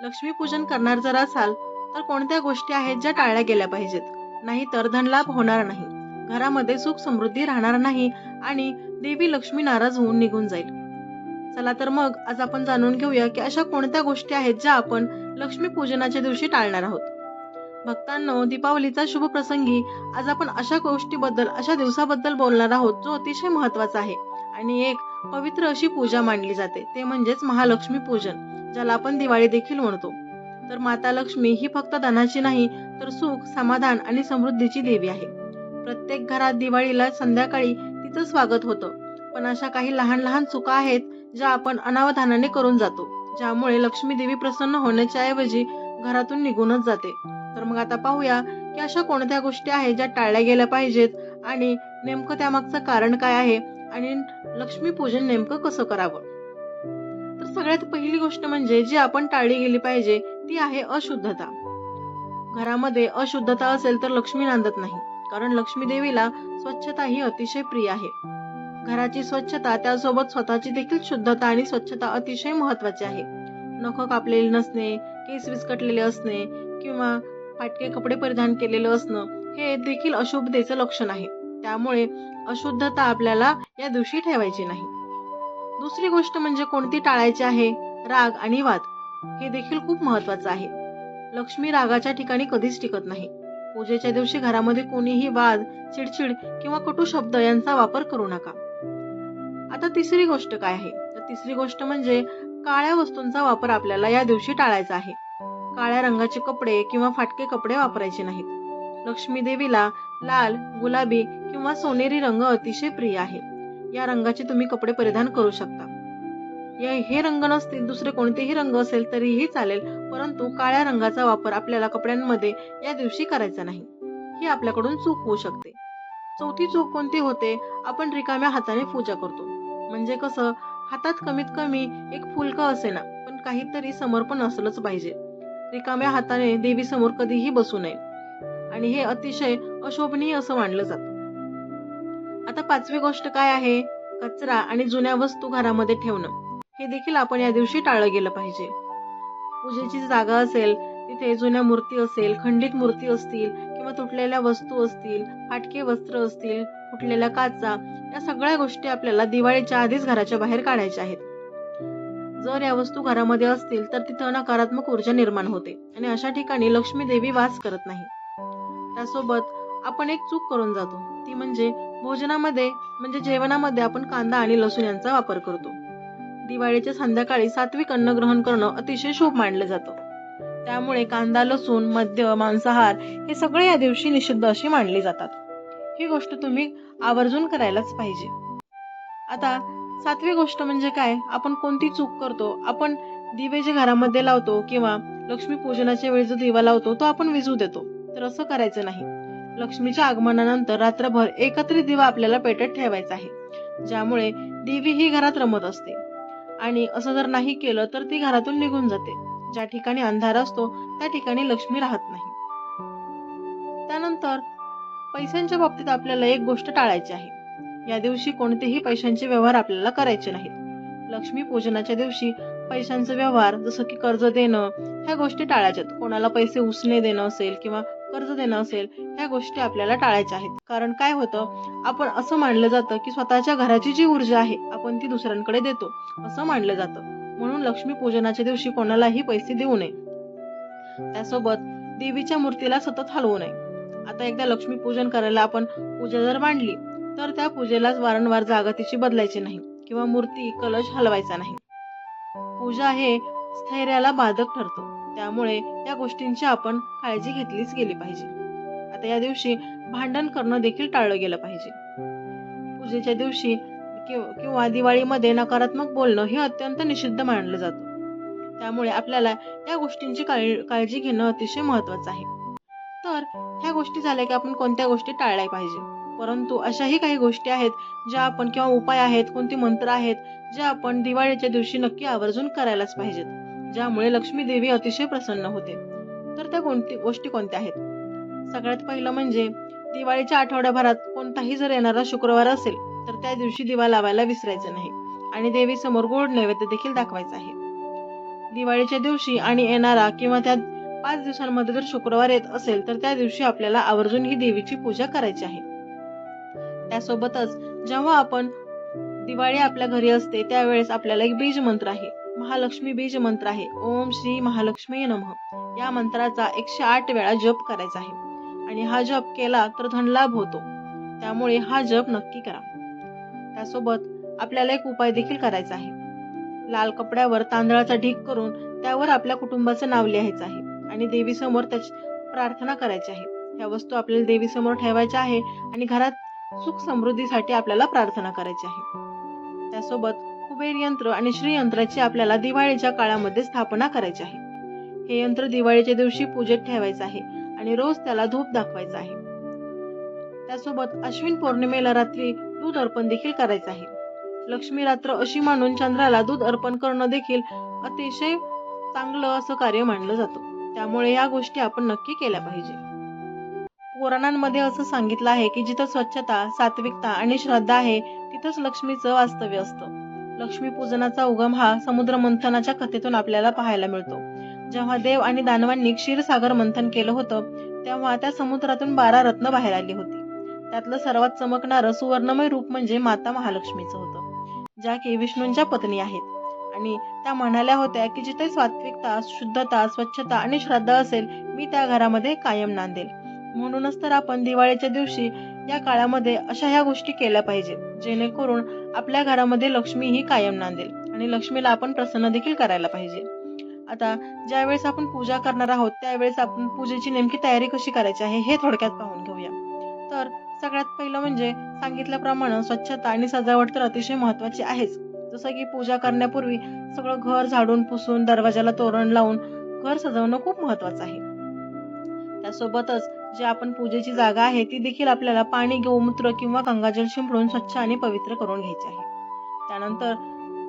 लक्ष्मीपूजन करणार जर असाल तर कोणत्या गोष्टी आहेत ज्या टाळल्या गेल्या पाहिजेत? नाही तर धनलाभ होणार नाही. घरामध्ये सुख समृद्धी राहणार नाही आणि देवी लक्ष्मी नाराज होऊन निघून जाईल. चला तर मग आज आपण जाणून घेऊया की अशा कोणत्या गोष्टी आहेत ज्या आपण लक्ष्मी पूजनाच्या दिवशी टाळणार आहोत. भक्तांनो दीपावलीचा शुभ प्रसंगी आज आपण अशा गोष्टीबद्दल अशा दिवसाबद्दल बोलणार आहोत जो अतिशय महत्त्वाचा आहे. आणि एक पवित्र अशी पूजा मानली जाते. ते म्हणजेच महालक्ष्मी पूजन ज्याला आपण दिवाळी देखील म्हणतो. तर माता लक्ष्मी ही फक्त धनाची नाही तर सुख समाधान आणि समृद्धीची देवी आहे. प्रत्येक घरात दिवाळीला संध्याकाळी तिचं स्वागत होतं. पण अशा काही लहान लहान चुका आहेत ज्या आपण अनावधानाने करून जातो ज्यामुळे लक्ष्मी देवी प्रसन्न होण्याच्या ऐवजी घरातून निघूनच जाते. तर मग आता पाहूया की अशा कोणत्या गोष्टी आहेत ज्या टाळल्या गेल्या पाहिजेत आणि नेमकं त्यामागचं कारण काय आहे आणि लक्ष्मीपूजन नेमकं कसं करावं? तर सगळ्यात पहिली गोष्ट म्हणजे जी आपण टाळली गेली पाहिजे ती आहे अशुद्धता. घरामध्ये अशुद्धता असेल तर लक्ष्मी नांदत नाही कारण लक्ष्मी देवीला स्वच्छता ही अतिशय प्रिय आहे. घराची स्वच्छता त्यासोबत स्वतःची देखील शुद्धता आणि स्वच्छता अतिशय महत्वाची आहे. नख कापलेले नसणे केस विस्कटलेले असणे किंवा फाटके कपडे परिधान केलेलं असणं हे देखील अशुभतेचं लक्षण आहे. त्यामुळे अशुद्धता आपल्याला या दिवशी ठेवायची नाही. दुसरी गोष्ट म्हणजे कोणती टाळायची आहे? राग आणि वाद. हे देखील खूप महत्वाचं आहे. लक्ष्मी रागाच्या ठिकाणी कधीच टिकत नाही. पूजेच्या दिवशी घरामध्ये कोणीही वाद चिडचिड किंवा कटू शब्द यांचा वापर करू नका. आता तिसरी गोष्ट काय आहे? तर तिसरी गोष्ट म्हणजे काळ्या वस्तूंचा वापर आपल्याला या दिवशी टाळायचा आहे. काळ्या रंगाचे कपडे किंवा फाटके कपडे वापरायचे नाहीत. लक्ष्मी देवीला लाल गुलाबी किंवा सोनेरी रंग अतिशय प्रिय आहे. या रंगाचे तुम्ही कपडे परिधान करू शकता. या हे रंग नसतील दुसरे कोणतेही रंग असेल तरीही चालेल परंतु काळ्या रंगाचा वापर आपल्याला कपड्यांमध्ये या दिवशी करायचा नाही. ही आपल्याकडून चूक होऊ शकते. चौथी चूक कोणती होते? आपण रिकाम्या हाताने पूजा करतो. म्हणजे कसं? हातात कमीत कमी एक फुलकं असे ना पण काहीतरी समर्पण असलंच पाहिजे. रिकाम्या हाताने देवी समोर कधीही बसू नये. आणि हे अतिशय अशोभनीय असं मानलं जातं. आता पाचवी गोष्ट काय आहे? कचरा आणि जुन्या वस्तू घरामध्ये ठेवणं. हे देखील आपण या दिवशी टाळलं गेलं पाहिजे. पूजेची जागा असेल तिथे जुन्या मूर्ती असेल खंडित मूर्ती असतील किंवा तुटलेल्या वस्तू असतील फाटके वस्त्र असतील फुटलेल्या काचा या सगळ्या गोष्टी आपल्याला दिवाळीच्या आधीच घराच्या बाहेर काढायच्या आहेत. जर या वस्तू घरामध्ये असतील तर तिथं नकारात्मक ऊर्जा निर्माण होते आणि अशा ठिकाणी लक्ष्मी देवी वास करत नाही. त्यासोबत आपण एक चूक करून जातो. ती म्हणजे भोजनामध्ये म्हणजे जेवणामध्ये आपण कांदा आणि लसूण यांचा वापर करतो. दिवाळीच्या संध्याकाळी सात्विक अन्न ग्रहण करणं अतिशय शुभ मानलं जातं. त्यामुळे कांदा लसूण मद्य मांसाहार हे सगळे या दिवशी निषिद्ध अशी मानली जातात. ही गोष्ट तुम्ही आवर्जून करायलाच पाहिजे. आता सातवी गोष्ट म्हणजे काय? आपण कोणती चूक करतो? आपण दिवे जे घरामध्ये लावतो किंवा लक्ष्मी पूजनाच्या वेळी जो दिवा लावतो तो आपण विजू देतो. तर असं करायचं नाही. लक्ष्मीच्या आगमनानंतर रात्रभर एकत्रित दिवा आपल्याला पेटत ठेवायचा आहे. ज्यामुळे देवी ही घरात रमत असते. आणि असं जर नाही केलं तर ती घरातून निघून जाते. ज्या ठिकाणी अंधार असतो त्या ठिकाणी लक्ष्मी राहत नाही. त्यानंतर पैशांच्या बाबतीत आपल्याला एक गोष्ट टाळायची आहे. या दिवशी कोणतेही पैशांचे व्यवहार आपल्याला करायचे नाहीत. लक्ष्मी पूजनाच्या दिवशी पैशांचे व्यवहार जसं की कर्ज देणं ह्या गोष्टी टाळायच्यात. कोणाला पैसे उसने देणं असेल किंवा कर्ज देणं असेल ह्या गोष्टी आपल्याला टाळायच्या आहेत. कारण काय होतं आपण असं मानलं जातं की स्वतःच्या घराची जी ऊर्जा आहे आपण ती दुसऱ्यांकडे देतो. असं मानलं जातं. म्हणून लक्ष्मी पूजनाच्या दिवशी कोणालाही पैसे देऊ नये. त्यासोबत देवीच्या मूर्तीला सतत हलवू नये. आता एकदा लक्ष्मी पूजन करायला आपण पूजा जर मांडली तर त्या पूजेला वारंवार जागा तिची बदलायची नाही किंवा मूर्ती कलश हलवायचा नाही. पूजा हे स्थैर्याला बाधक ठरतो. त्यामुळे या गोष्टींची आपण काळजी घेतलीच गेली पाहिजे. आता या दिवशी भांडण करणं देखील टाळलं गेलं पाहिजे. पूजेच्या दिवशी किंवा दिवाळीमध्ये नकारात्मक बोलणं हे अत्यंत निषिद्ध मानलं जातं. त्यामुळे आपल्याला या गोष्टींची काळजी घेणं अतिशय महत्वाचं आहे. तर ह्या गोष्टी झाल्या की आपण कोणत्या गोष्टी टाळल्या पाहिजे? परंतु अशाही काही गोष्टी आहेत ज्या आपण किंवा उपाय आहेत कोणती मंत्र आहेत जे आपण दिवाळीच्या दिवशी नक्की आवर्जून करायलाच पाहिजेत. ज्यामुळे लक्ष्मी देवी अतिशय प्रसन्न होते. तर त्या कोणती गोष्टी कोणत्या आहेत? सगळ्यात पहिलं म्हणजे दिवाळीच्या आठवड्याभरात कोणताही जर येणारा शुक्रवार असेल तर त्या दिवशी दिवा लावायला विसरायचं नाही. आणि देवी समोर गोड नैवेद्य देखील दाखवायचा आहे. दिवाळीच्या दिवशी आणि येणारा किंवा त्या पाच दिवसांमध्ये जर शुक्रवार येत असेल तर त्या दिवशी आपल्याला आवर्जून ही देवीची पूजा करायची आहे. त्यासोबतच जेव्हा आपण दिवाळी आपल्या घरी असते त्यावेळेस आपल्याला एक बीज मंत्र आहे. महालक्ष्मी बीज मंत्र आहे. ओम श्री महालक्ष्मी नम. या मंत्राचा एकशे आठ वेळा जप करायचा आहे. आणि हा जप केला तर धनलाभ होतो. त्यामुळे हा जप नक्की करा. त्यासोबत आपल्याला एक उपाय देखील करायचा आहे. लाल कपड्यावर तांदळाचा ढीक करून त्यावर आपल्या कुटुंबाचं नाव लिहायचं आहे. आणि देवीसमोर त्याची प्रार्थना करायची आहे. ह्या वस्तू आपल्याला देवीसमोर ठेवायच्या आहे आणि घरात सुख समृद्धीसाठी आपल्याला प्रार्थना करायची आहे. त्यासोबत कुबेर यंत्र आणि श्री यंत्राची आपल्याला दिवाळीच्या काळामध्ये स्थापना करायची आहे. हे यंत्र दिवाळीच्या दिवशी पूजेत ठेवायचं आहे आणि रोज त्याला धूप दाखवायचा आहे. त्यासोबत अश्विन पौर्णिमेला रात्री दूध अर्पण देखील करायचं आहे. लक्ष्मी रात्र अशी मानून चंद्राला दूध अर्पण करणं देखील अतिशय चांगलं असं कार्य मानलं जातं. त्यामुळे या गोष्टी आपण नक्की केल्या पाहिजे. पुराणांमध्ये असं सांगितलं आहे की जिथं स्वच्छता सात्विकता आणि श्रद्धा आहे तिथंच लक्ष्मीचं वास्तव्य असतं. लक्ष्मी पूजनाचा उगम हा समुद्र मंथनाच्या कथेतून आपल्याला पाहायला मिळतो. जेव्हा देव आणि दानवांनी क्षीरसागर मंथन केलं होतं तेव्हा त्या समुद्रातून बारा रत्न बाहेर आली होती. त्यातलं सर्वात चमकणारं सुवर्णमय रूप म्हणजे माता महालक्ष्मीचं होतं ज्या की विष्णूंच्या पत्नी आहेत. आणि त्या म्हणाल्या होत्या की जिथे सात्विकता शुद्धता स्वच्छता आणि श्रद्धा असेल मी त्या घरामध्ये कायम नांदेल. म्हणूनच तर आपण दिवाळीच्या दिवशी या काळामध्ये अशा ह्या गोष्टी केल्या पाहिजेत जेणेकरून आपल्या घरामध्ये लक्ष्मी ही कायम नांदेल आणि लक्ष्मीला आपण प्रसन्न देखील करायला पाहिजे. आता ज्यावेळेस आपण पूजा करणार आहोत त्यावेळेस आपण पूजेची नेमकी तयारी कशी करायची आहे हे थोडक्यात पाहून घेऊया. तर सगळ्यात पहिलं म्हणजे सांगितल्याप्रमाणे स्वच्छता आणि सजावट तर अतिशय महत्वाची आहेच. जसं की पूजा करण्यापूर्वी सगळं घर झाडून पुसून दरवाजाला तोरण लावून घर सजवणं खूप महत्वाचं आहे. त्यासोबतच जी आपण पूजेची जागा आहे ती देखील आपल्याला पाणी गोमूत्र किंवा गंगाजल शिंपडून स्वच्छ आणि पवित्र करून घ्यायची आहे. त्यानंतर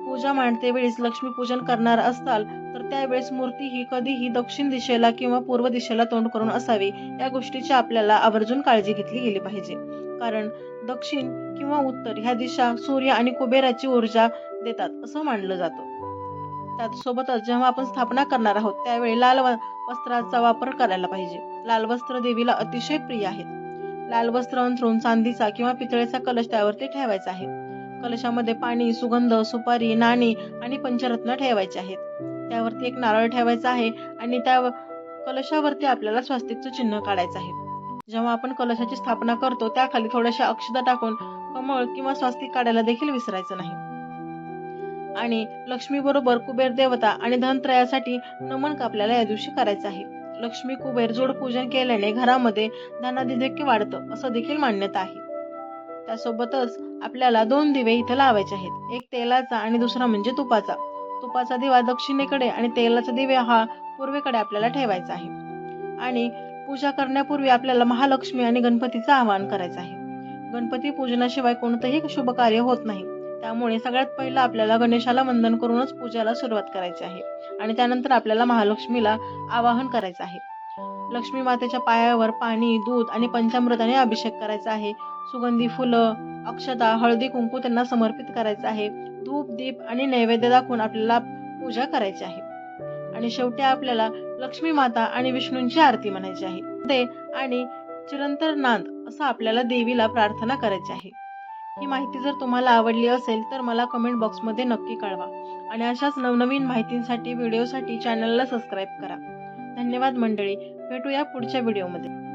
पूजा मांडते. वेळेस लक्ष्मी पूजन करणार असताल तर त्यावेळेस मूर्ती ही कधीही दक्षिण दिशेला किंवा पूर्व दिशेला तोंड करून असावी. या गोष्टीची आपल्याला आवर्जून काळजी घेतली गेली पाहिजे. कारण दक्षिण किंवा उत्तर ह्या दिशा सूर्य आणि कुबेराची ऊर्जा देतात असं मानलं जातं. त्यासोबतच जेव्हा आपण स्थापना करणार आहोत त्यावेळी लाल व- वस्त्राचा वापर करायला पाहिजे. लाल वस्त्र देवीला अतिशय प्रिय आहेत लाल वस्त्र अंथरून चांदीचा किंवा पितळेचा कलश त्यावरती ठेवायचा आहे. कलशामध्ये पाणी सुगंध सुपारी नाणी आणि पंचरत्न ठेवायचे आहेत. त्यावरती एक नारळ ठेवायचा आहे आणि त्या कलशावरती आपल्याला स्वास्तिकचं चिन्ह काढायचं आहे. जेव्हा आपण कलशाची स्थापना करतो त्याखाली थोड्याशा अक्षता टाकून कमळ किंवा स्वास्तिक काढायला देखील विसरायचं नाही. आणि लक्ष्मी बरोबर कुबेर देवता आणि धनत्रयासाठी नमन आपल्याला या दिवशी करायचं आहे. लक्ष्मी कुबेर जोड पूजन केल्याने घरामध्ये धनाधिक्य वाढतं असं देखील मान्यता आहे. त्यासोबतच आपल्याला दोन दिवे इथं लावायचे आहेत. एक तेलाचा आणि दुसरा म्हणजे तुपाचा. तुपाचा दिवा दक्षिणेकडे आणि तेलाचा दिवा हा पूर्वेकडे आपल्याला ठेवायचा आहे. आणि पूजा करण्यापूर्वी आपल्याला महालक्ष्मी आणि गणपतीचं आवाहन करायचं आहे. गणपती पूजनाशिवाय कोणतंही शुभ कार्य होत नाही. त्यामुळे सगळ्यात पहिलं आपल्याला गणेशाला वंदन करूनच पूजाला सुरुवात करायची आहे. आणि त्यानंतर आपल्याला महालक्ष्मीला आवाहन करायचं आहे. लक्ष्मी मातेच्या पायावर पाणी दूध आणि पंचामृताने अभिषेक करायचा आहे. सुगंधी फुलं अक्षता हळदी कुंकू त्यांना समर्पित करायचं आहे. धूप दीप आणि नैवेद्य दाखवून आपल्याला पूजा करायची आहे. आणि शेवटी आपल्याला लक्ष्मी माता आणि विष्णूंची आरती म्हणायची आहे. ते आणि चिरंतर नांद असं आपल्याला देवीला प्रार्थना करायची आहे. ही माहिती जर तुम्हाला आवडली असेल तर मला कमेंट बॉक्समध्ये नक्की कळवा. आणि अशाच नवनवीन माहितींसाठी व्हिडिओसाठी चॅनलला सबस्क्राईब करा. धन्यवाद मंडळी. भेटूया पुढच्या व्हिडिओमध्ये